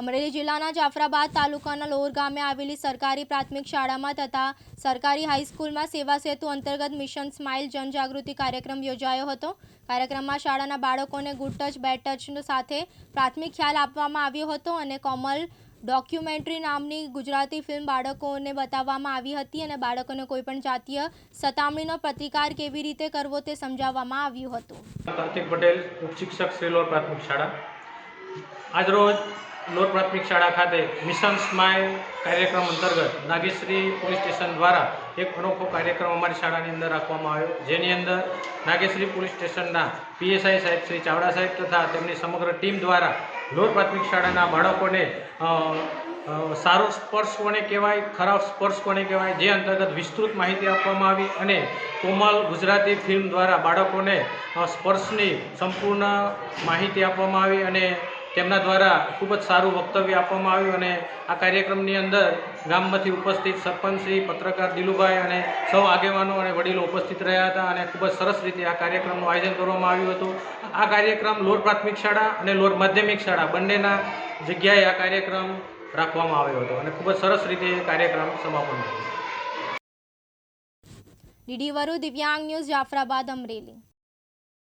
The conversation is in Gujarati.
અમરેલી જિલ્લાના જાફરાબાદ તાલુકાના લોર ગામે આવેલી સરકારી પ્રાથમિક શાળામાં તથા સરકારી હાઈસ્કૂલમાં સેવા સેતુ અંતર્ગત મિશન સ્માઇલ જનજાગૃતિ કાર્યક્રમ યોજાયો હતો. કાર્યક્રમમાં શાળાના બાળકોને ગુડ ટચ બેડ ટચ સાથે પ્રાથમિક ખ્યાલ આપવામાં આવ્યો હતો અને કોમલ ડોક્યુમેન્ટરી નામની ગુજરાતી ફિલ્મ બાળકોને બતાવવામાં આવી હતી અને બાળકોને કોઈપણ જાતીય સતામણીનો પ્રતિકાર કેવી રીતે કરવો તે સમજાવવામાં આવ્યું હતું. કાર્તિક પટેલ ઉપશિક્ષક શ્રી પ્રાથમિક શાળા. આજરોજ લોર પ્રાથમિક શાળા ખાતે મિશન સ્માઇલ કાર્યક્રમ અંતર્ગત નાગેશ્રી પોલીસ સ્ટેશન દ્વારા એક અનોખો કાર્યક્રમ અમારી શાળાની અંદર રાખવામાં આવ્યો. જેની અંદર નાગેશ્રી પોલીસ સ્ટેશનના પીએસઆઈ સાહેબ શ્રી ચાવડા સાહેબ તથા તેમની સમગ્ર ટીમ દ્વારા લોર પ્રાથમિક શાળાના બાળકોને સારો સ્પર્શ કોને કહેવાય, ખરાબ સ્પર્શ કોને કહેવાય, જે અંતર્ગત વિસ્તૃત માહિતી આપવામાં આવી અને કોમલ ગુજરાતી ફિલ્મ દ્વારા બાળકોને સ્પર્શની સંપૂર્ણ માહિતી આપવામાં આવી અને તેમના દ્વારા ખૂબ જ સારું વક્તવ્ય આપવામાં આવ્યું અને આ કાર્યક્રમની અંદર ગામમાંથી ઉપસ્થિત સરપંચશ્રી પત્રકાર દિલુભાઈ અને સૌ આગેવાનો અને વડીલો ઉપસ્થિત રહ્યા હતા અને ખૂબ જ સરસ રીતે આ કાર્યક્રમનું આયોજન કરવામાં આવ્યું હતું. આ કાર્યક્રમ લોર પ્રાથમિક શાળા અને લોર માધ્યમિક શાળા બંનેના જગ્યાએ આ કાર્યક્રમ રાખવામાં આવ્યો હતો અને ખૂબ જ સરસ રીતે કાર્યક્રમ સમાપન થયો. ડીડી વરુ દિવ્યાંગ ન્યૂઝ જાફરાબાદ અમરેલી.